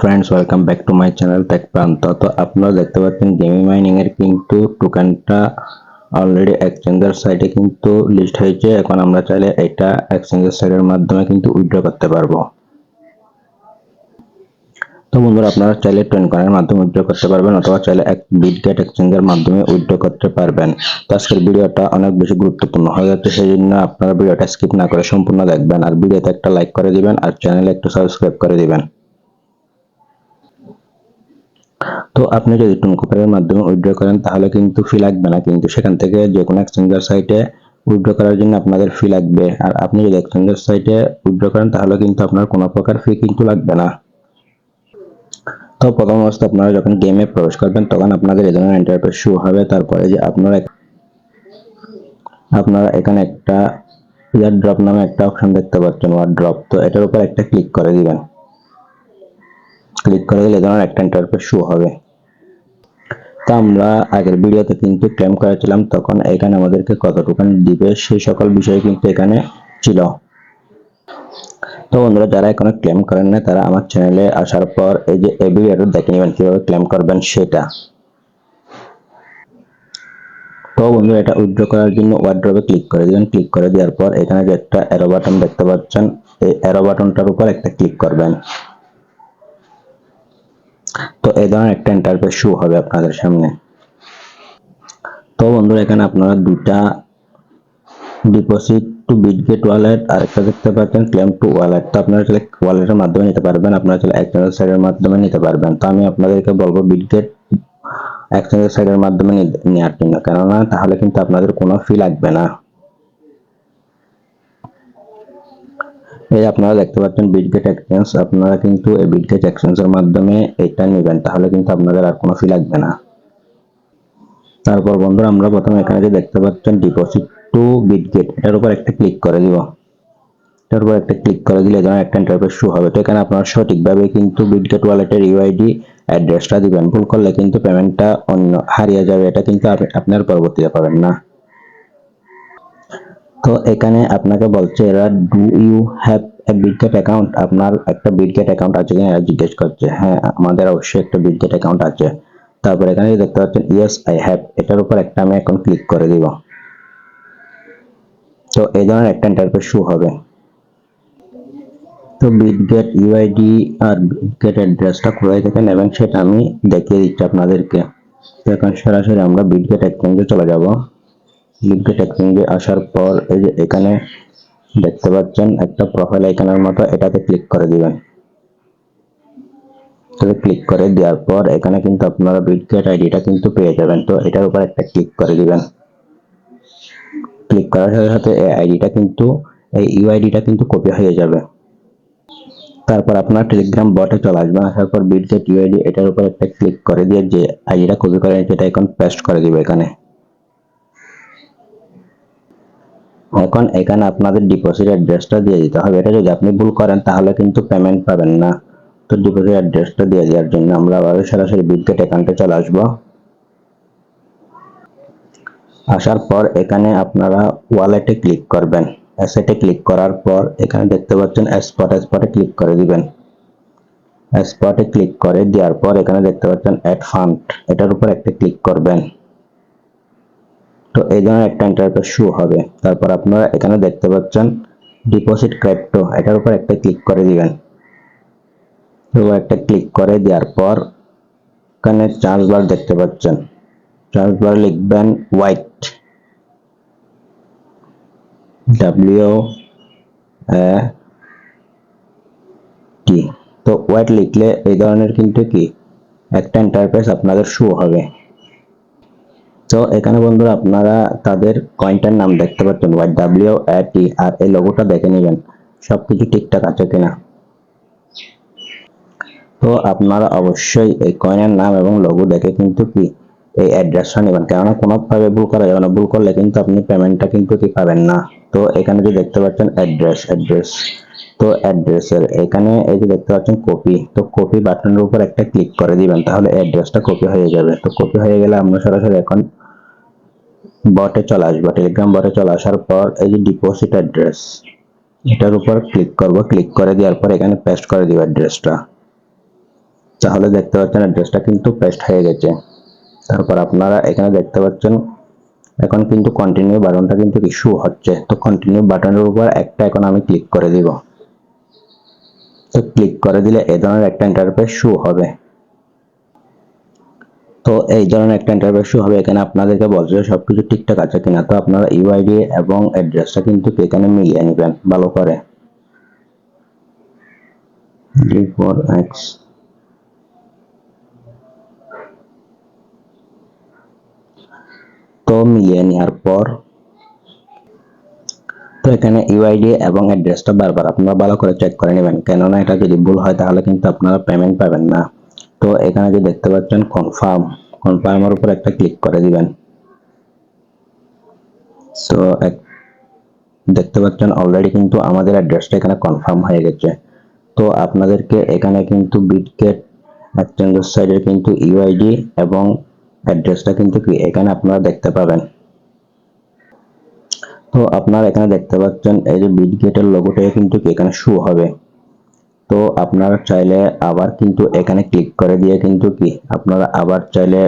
Friends welcome back to my channel tech Pranto তো আপনারা দেখতে পাচ্ছেন গেমিং মাইনিং এর কিন্তু টোকেনটা অলরেডি এক্সচেঞ্জের সাইটে কিন্তু লিস্ট হয়েছে। এখন আমরা চাইলে এটা এক্সচেঞ্জের সাইটের মাধ্যমে কিন্তু উইথড্র করতে পারব। তো বন্ধুরা, আপনারা চাইলে টোয়েন কয়েনের মাধ্যমে উইথড্র করতে পারবেন অথবা চাইলে এক বিটগেট এক্সচেঞ্জের মাধ্যমে উইথড্র করতে পারবেন। তো আজকের ভিডিওটা অনেক বেশি গুরুত্বপূর্ণ হয়ে যাচ্ছে সেই জন্য আপনারা ভিডিওটা স্কিপ না করে সম্পূর্ণ দেখবেন। আর ভিডিওতে একটা লাইক করে দিবেন, আর চ্যানেলে একটু সাবস্ক্রাইব করে দিবেন। তো আপনি যদি টুনকুপের মাধ্যমে উইথড্র করেন, তাহলে কিন্তু ফি লাগবে না। কিন্তু সেখান থেকে যে কোনো এক্সচেঞ্জার সাইটে উইথড্র করার জন্য আপনাদের ফি লাগবে। আর আপনি যদি এক্সচেঞ্জার সাইটে উইথড্র করেন, তাহলে কিন্তু আপনার কোনো প্রকার ফি কিন্তু লাগবে না। তো প্রথম অবস্থা, আপনারা যখন গেমে প্রবেশ করবেন, তখন আপনাদের এই ধরনের ইন্টারফেস শো হবে। তারপরে যে আপনারা আপনারা এখানে একটা ইয়ার ড্রপ নামে একটা অপশন দেখতে পাচ্ছেন ওয়ার ড্রপ তো এটার উপর একটা ক্লিক করে দিবেন। ক্লিক করে দিলে ধরনের একটা ইন্টারফেস শো হবে। তো আমরা আগের ভিডিওতে কিন্তু ক্লেম করেছিলাম, তখন এখানে আমাদেরকে কত টোকেন দিবে সেই সকল বিষয় কিন্তু এখানে ছিল। তো বন্ধুরা, যারা এখনও ক্লেম করেন না তারা আমার চ্যানেলে আসার পর এই যে এই ভিডিওটা দেখে নেবেন, কীভাবে ক্লেম করবেন সেটা। তো বন্ধুরা, এটা উইথড্র করার জন্য ওয়ার্ড্রপে ক্লিক করে দিবেন। ক্লিক করে দেওয়ার পর এখানে যে একটা অ্যারো বাটন দেখতে পাচ্ছেন, এই অ্যারো বাটনটার উপর একটা ক্লিক করবেন। তো এই ধরনের একটা ইন্টারফেস শো হবে আপনাদের সামনে। তো বন্ধুরা, এখানে আপনারা দুটা ডিপোজিট টু বিটগেট ওয়ালেট আর একটা দেখতে পাচ্ছেন ক্লেম টু ওয়ালেট তো আপনারা চাইলে ওয়ালেটের মাধ্যমে নিতে পারবেন, আপনারা চাইলে এক্সচেঞ্জ সাইটের মাধ্যমে নিতে পারবেন। তো আমি আপনাদেরকে বলব বিটগেট এক্সচেঞ্জ সাইটের মাধ্যমে নেওয়ার জন্য। কেননা, তাহলে কিন্তু আপনাদের কোনো ফি লাগবে না। এই আপনারা দেখতে পাচ্ছেন বিটগেট এক্সচেঞ্জ আপনারা কিন্তু এই বিটগেট এক্সচেঞ্জের মাধ্যমে এটা নেবেন, তাহলে কিন্তু আপনাদের আর কোনো ফি লাগবে না। তারপর বন্ধুরা, আমরা প্রথমে এখানে যে দেখতে পাচ্ছেন ডিপোজিট টু বিটগেট এটার উপর একটা ক্লিক করে দিব। এটার উপর একটা ক্লিক করে দিলে যেন একটা ইন্টারফেস শো হবে। তো এখানে আপনারা সঠিকভাবে কিন্তু বিটগেট ওয়ালেটের ইউআইডি অ্যাড্রেসটা দিবেন। ভুল করলে কিন্তু পেমেন্টটা অন্য, হারিয়ে যাবে। এটা কিন্তু আপনার পরবর্তীতে পাবেন না। তো এখানে আপনাকে বলছে এরা do you have a Bitget account আপনার একটা বিটগেট অ্যাকাউন্ট আছে কিনা এরা জিজ্ঞেস করছে। হ্যাঁ আমাদের অবশ্যই একটা বিটগেট অ্যাকাউন্ট আছে। তারপর এখানে দেখতে পাচ্ছেন ইয়েস আই হ্যাভ এটার উপর একটা আমি এখন ক্লিক করে দিব। তো এই ধরনের একটা ইন্টারফেস শো হবে। তো বিটগেট ইউআইডি আর বিটগেট অ্যাড্রেসটা কোথায় থেকে নেবেন সেটা আমি দেখিয়ে দিচ্ছি আপনাদেরকে। তো এখন সরাসরি আমরা বিটগেট এক্সচেঞ্জে চলে যাব। বিটগেট এক্সচেঞ্জে আসার পর এই যে এখানে দেখতে পাচ্ছেন একটা প্রোফাইল আইকনের মতো, এটাতে ক্লিক করে দিবেন। ক্লিক করে দেওয়ার পর এখানে কিন্তু আপনারা বিটগেট আইডিটা কিন্তু পেয়ে যাবেন। তো এটার উপর একটা ক্লিক করে দিবেন। ক্লিক করার সাথে সাথে এই আইডিটা কিন্তু, এই ইউআইডিটা কিন্তু কপি হয়ে যাবে। তারপর আপনার টেলিগ্রাম বটে চলে আসবেন আসার পর বিটগেট ইউআইডি এটার উপর একটা ক্লিক করে দিয়ে যে আইডিটা কপি করে সেটা এখন পেস্ট করে দিবে এখানে। এখন এখানে আপনাদের ডিপোজিট অ্যাড্রেসটা দিয়ে দিতে হবে। এটা যদি আপনি ভুল করেন, তাহলে কিন্তু পেমেন্ট পাবেন না। তো ডিপোজিট অ্যাড্রেসটা দিয়ে দেওয়ার জন্য আমরা আবার সরাসরি বিটগেট অ্যাকাউন্টে চলে আসব। আসার পর এখানে আপনারা ওয়ালেটে ক্লিক করবেন। অ্যাসেটে ক্লিক করার পর এখানে দেখতে পাচ্ছেন স্পট স্পটে ক্লিক করে দিবেন। স্পটে ক্লিক করে দেওয়ার পর এখানে দেখতে পাচ্ছেন অ্যাড ফান্ড এটার উপর একটা ক্লিক করবেন। তো এই ধরনের একটা ইন্টারফেস শো হবে। তারপর আপনারা এখানে দেখতে পাচ্ছেন ডিপোজিট ক্রিপ্টো এটার উপর একটা ক্লিক করে দিবেন। তো একটা ক্লিক করে দেওয়ার পর এখানে চার্জ বার দেখতে পাচ্ছেন। চার্জ বার লিখবেন হোয়াইট ডাব্লিউ এ টি তো হোয়াইট লিখলে এই ধরনের কিন্তু কি? একটা ইন্টারফেস আপনাদের শো হবে। তো এখানে বন্ধুরা আপনারা তাদের কয়েনটার নাম দেখতে পাচ্ছেন ওয়াই ডাব্লিউ টি আর এই লোগোটা দেখে নেবেন, সবকিছু ঠিকঠাক আছে কিনা। তো আপনারা অবশ্যই এই কয়েনের নাম এবং লোগো দেখে কিন্তু কি এই অ্যাড্রেসটা নেবেন, কেননা কোনোভাবে ভুল করা যাবে না, ভুল করলে কিন্তু আপনি পেমেন্টটা কিন্তু কি পাবেন না। তো এখানে যে দেখতে পাচ্ছেন অ্যাড্রেস অ্যাড্রেস তো অ্যাড্রেসের এখানে এই যে দেখতে পাচ্ছেন কপি তো কপি বাটনের উপর একটা ক্লিক করে দিবেন, তাহলে অ্যাড্রেসটা কপি হয়ে যাবে। তো কপি হয়ে গেলে আমরা সরাসরি এখন বটে চলে আসব। টেলিগ্রাম বটে চলে আসার পর এই যে ডিপোজিট অ্যাড্রেস এটার উপর ক্লিক করব। ক্লিক করে দেওয়ার পর এখানে পেস্ট করে দিব অ্যাড্রেসটা তাহলে দেখতে পাচ্ছেন অ্যাড্রেসটা কিন্তু পেস্ট হয়ে গেছে। তারপর আপনারা এখানে দেখতে পাচ্ছেন, এখন কিন্তু কন্টিনিউ বাটনটা কিন্তু ইস্যু হচ্ছে। তো কন্টিনিউ বাটনের উপর একটা এখন আমি ক্লিক করে দিব। তো ক্লিক করে দিলে এই ধরনের একটা ইন্টারফেস শো হবে। তো এই ধরনের একটা ইন্টারফেস শো হবে এখানে আপনাদেরকে বলছে সবকিছু ঠিকঠাক আছে কিনা। তো আপনারা ইউআইডি এবং অ্যাড্রেসটা কিন্তু এখানে মিলিয়ে নেবেন ভালো করে। ডি ফোর এক্স তো মিলিয়ে নেওয়ার পর তো এখানে ইউআইডি এবং অ্যাড্রেসটা বারবার আপনারা ভালো করে চেক করে নেবেন। কেননা এটা যদি ভুল হয়, তাহলে কিন্তু আপনারা পেমেন্ট পাবেন না। তো এখানে যে দেখতে পাচ্ছেন কনফার্ম কনফার্মের উপর একটা ক্লিক করে দিবেন। সো দেখতে পাচ্ছেন অলরেডি কিন্তু আমাদের অ্যাড্রেসটা এখানে কনফার্ম হয়ে গেছে। তো আপনাদেরকে এখানে কিন্তু বিটগেট এক্সচেঞ্জের সাইডের কিন্তু ইউআইডি এবং অ্যাড্রেসটা কিন্তু এখানে আপনারা দেখতে পাবেন। তো আপনারা এখানে দেখতে পাচ্ছেন, এই যে বিটগেটের লোগোটা কিন্তু এখানে শো হবে। তো আপনারা চাইলে আবার কিন্তু এখানে ক্লিক করে দিয়ে কিন্তু কি, আপনারা আবার চাইলে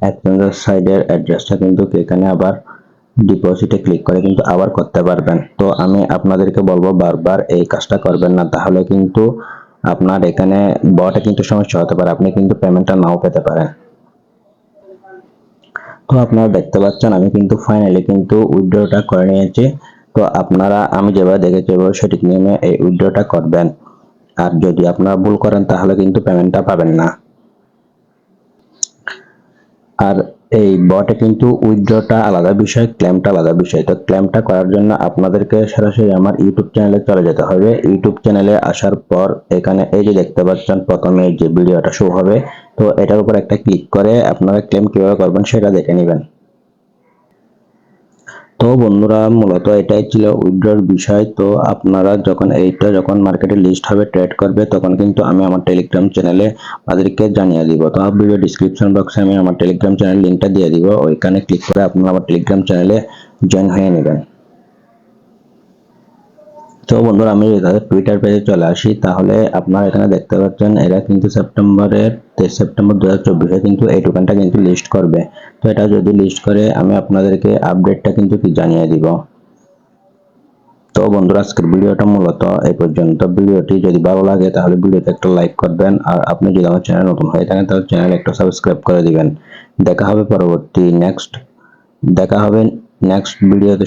এক্সচেঞ্জের সাইডের অ্যাড্রেসটা কিন্তু এখানে আবার ডিপোজিটে ক্লিক করে কিন্তু আবার করতে পারবেন। তো আমি আপনাদেরকে বলব, বারবার এই কাজটা করবেন না, তাহলে কিন্তু আপনার এখানে বটে কিন্তু সমস্যা হতে পারে, আপনি কিন্তু পেমেন্টটা নাও পেতে পারেন। তো আপনারা দেখতে পাচ্ছেন, আমি কিন্তু ফাইনালি কিন্তু উইথড্রটা করে নিয়েছি। তো আপনারা, আমি যেভাবে দেখেছি এভাবে সঠিক নিয়মে এই উইথড্রটা করবেন। আর যদি আপনারা ভুল করেন, তাহলে কিন্তু পেমেন্টটা পাবেন না। আর এই বটে কিন্তু উইথড্রটা আলাদা বিষয় ক্লেমটা আলাদা বিষয়। তো ক্লেমটা করার জন্য আপনাদেরকে সরাসরি আমার ইউটিউব চ্যানেলে চলে যেতে হবে। ইউটিউব চ্যানেলে আসার পর এখানে এই যে দেখতে পাচ্ছেন, প্রথমে যে ভিডিওটা শো হবে। তো এটার উপর একটা ক্লিক করে আপনারা ক্লেম কীভাবে করবেন সেটা দেখে নেবেন। তো বন্ধুরা, মূলত এটাই ছিল উইথড্রর বিষয়। তো আপনারা যখন এইটা যখন মার্কেটে লিস্ট হবে ট্রেড করবে, তখন কিন্তু আমি আমার টেলিগ্রাম চ্যানেলে আপনাদেরকে জানিয়ে দিব। তো ভিডিও ডিসক্রিপশন বক্সে আমি আমার টেলিগ্রাম চ্যানেল লিঙ্কটা দিয়ে দিব। ওইখানে ক্লিক করে আপনারা আমার টেলিগ্রাম চ্যানেলে জয়েন হয়ে নেবেন। তো বন্ধুরা, আমি তাদের টুইটার পেজে চলে আসি, তাহলে আপনারা এখানে দেখতে পাচ্ছেন, এরা কিন্তু সেপ্টেম্বরের তেইশ সেপ্টেম্বর দু হাজার কিন্তু এই টোকেনটা কিন্তু লিস্ট করবে। তো এটা যদি লিস্ট করে, আমি আপনাদেরকে আপডেটটা কিন্তু কি জানিয়ে দিব। তো বন্ধুরা, আজকের ভিডিওটা মূলত এই পর্যন্ত। ভিডিওটি যদি ভালো লাগে, তাহলে ভিডিওতে একটা লাইক করবেন। আর আপনি যদি আমার চ্যানেল নতুন হয়ে থাকেন, তাহলে চ্যানেল একটা সাবস্ক্রাইব করে দিবেন। দেখা হবে পরবর্তী নেক্সট দেখা হবে নেক্সট ভিডিওতে